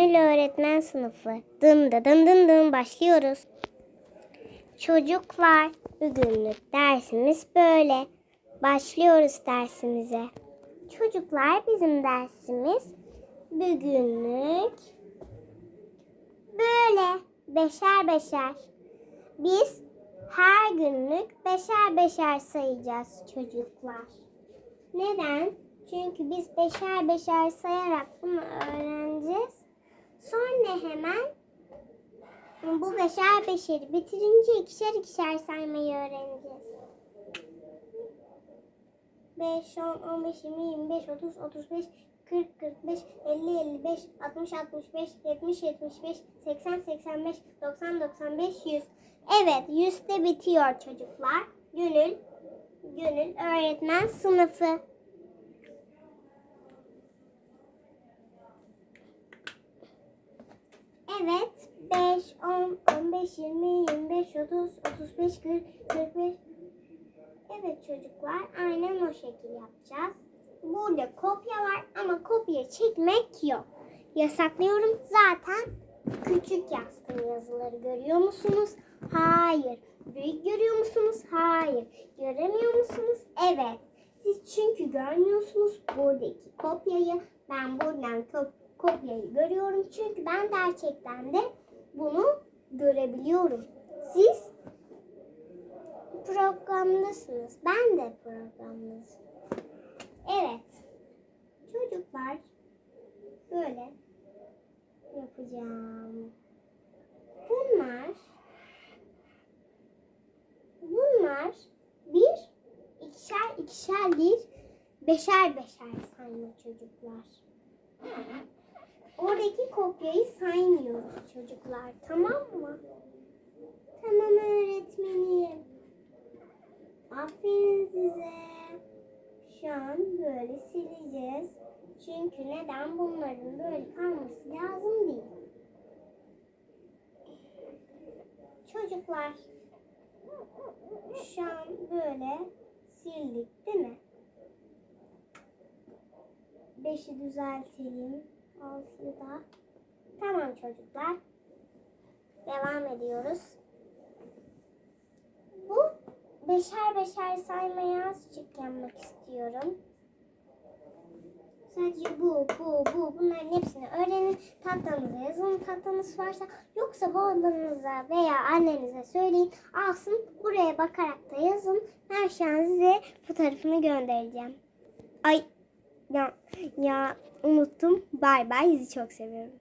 Gönül öğretmen sınıfı. Dın dı dın dın dın başlıyoruz. Çocuklar bugünlük dersimiz böyle. Başlıyoruz dersimize. Çocuklar bizim dersimiz bugünlük böyle beşer beşer. Biz her günlük beşer beşer sayacağız çocuklar. Neden? Çünkü biz beşer beşer sayarak bunu öğreneceğiz. Hemen bu beşer beşeri bitirince ikişer ikişer saymayı öğreneceğiz. 5, 10, 15, 20, 25, 30, 35, 40, 45, 50, 55, 60, 65, 70, 75, 80, 85, 90, 95, 100. Evet, 100'te bitiyor çocuklar. Gönül, Gönül öğretmen sınıfı. Evet, 5, 10, 15, 20, 25, 30, 35, 40, 45. Evet çocuklar, aynen o şekil yapacağız. Burada kopya var ama kopya çekmek yok. Yasaklıyorum. Zaten küçük yazdım yazıları görüyor musunuz? Hayır. Büyük görüyor musunuz? Hayır. Göremiyor musunuz? Evet. Siz çünkü görmüyorsunuz buradaki kopyayı. Ben buradan ko- kopyayı görüyorum. Çünkü ben gerçekten de bunu görebiliyorum. Siz programdasınız. Ben de programdasın. Evet. Çocuklar böyle yapacağım. Bunlar bunlar bir ikişer ikişer değil beşer beşer sayma çocuklar. Oradaki kopyayı saymıyoruz çocuklar. Tamam mı? Tamam öğretmenim. Aferin size. Şu an böyle sileceğiz. Çünkü neden bunların böyle kalması lazım değil. Çocuklar şu an böyle sildik değil mi? Beşi düzeltelim. Da. Tamam çocuklar. Devam ediyoruz. Bu beşer beşer saymaya azıcık yapmak istiyorum. Sadece bu, bu, bu bunların hepsini öğrenin. Tahtanıza yazın tahtanız varsa. Yoksa babanıza veya annenize söyleyin. Alsın buraya bakarak da yazın. Ben şu an size fotoğrafını göndereceğim. Ay ya, ya unuttum. Bay bay. Sizi çok seviyorum.